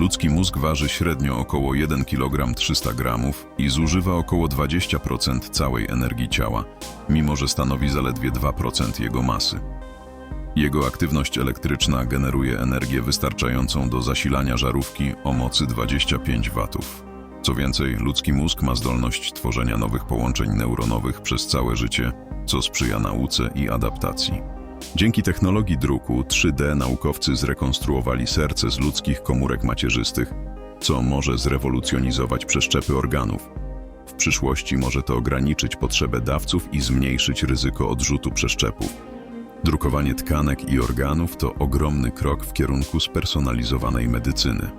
Ludzki mózg waży średnio około 1 kg 300 gramów i zużywa około 20% całej energii ciała, mimo że stanowi zaledwie 2% jego masy. Jego aktywność elektryczna generuje energię wystarczającą do zasilania żarówki o mocy 25 W. Co więcej, ludzki mózg ma zdolność tworzenia nowych połączeń neuronowych przez całe życie, co sprzyja nauce i adaptacji. Dzięki technologii druku 3D naukowcy zrekonstruowali serce z ludzkich komórek macierzystych, co może zrewolucjonizować przeszczepy organów. W przyszłości może to ograniczyć potrzebę dawców i zmniejszyć ryzyko odrzutu przeszczepów. Drukowanie tkanek i organów to ogromny krok w kierunku spersonalizowanej medycyny.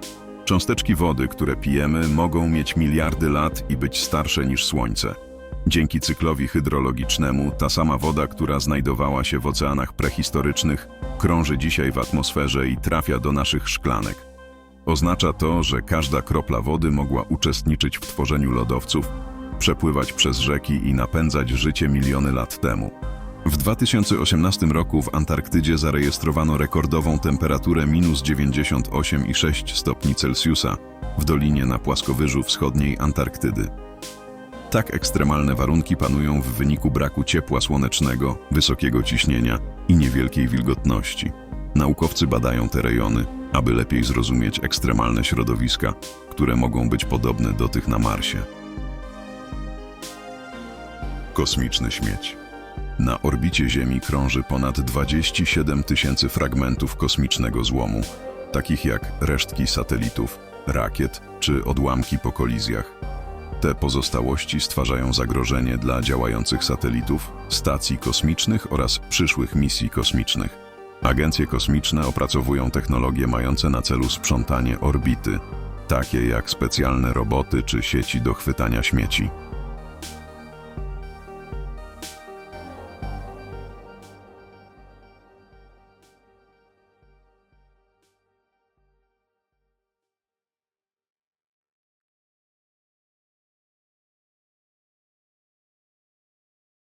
Cząsteczki wody, które pijemy, mogą mieć miliardy lat i być starsze niż Słońce. Dzięki cyklowi hydrologicznemu, ta sama woda, która znajdowała się w oceanach prehistorycznych, krąży dzisiaj w atmosferze i trafia do naszych szklanek. Oznacza to, że każda kropla wody mogła uczestniczyć w tworzeniu lodowców, przepływać przez rzeki i napędzać życie miliony lat temu. W 2018 roku w Antarktydzie zarejestrowano rekordową temperaturę minus 98,6 stopni Celsjusza w dolinie na płaskowyżu wschodniej Antarktydy. Tak ekstremalne warunki panują w wyniku braku ciepła słonecznego, wysokiego ciśnienia i niewielkiej wilgotności. Naukowcy badają te rejony, aby lepiej zrozumieć ekstremalne środowiska, które mogą być podobne do tych na Marsie. Kosmiczny śmieć. Na orbicie Ziemi krąży ponad 27 tysięcy fragmentów kosmicznego złomu, takich jak resztki satelitów, rakiet czy odłamki po kolizjach. Te pozostałości stwarzają zagrożenie dla działających satelitów, stacji kosmicznych oraz przyszłych misji kosmicznych. Agencje kosmiczne opracowują technologie mające na celu sprzątanie orbity, takie jak specjalne roboty czy sieci do chwytania śmieci.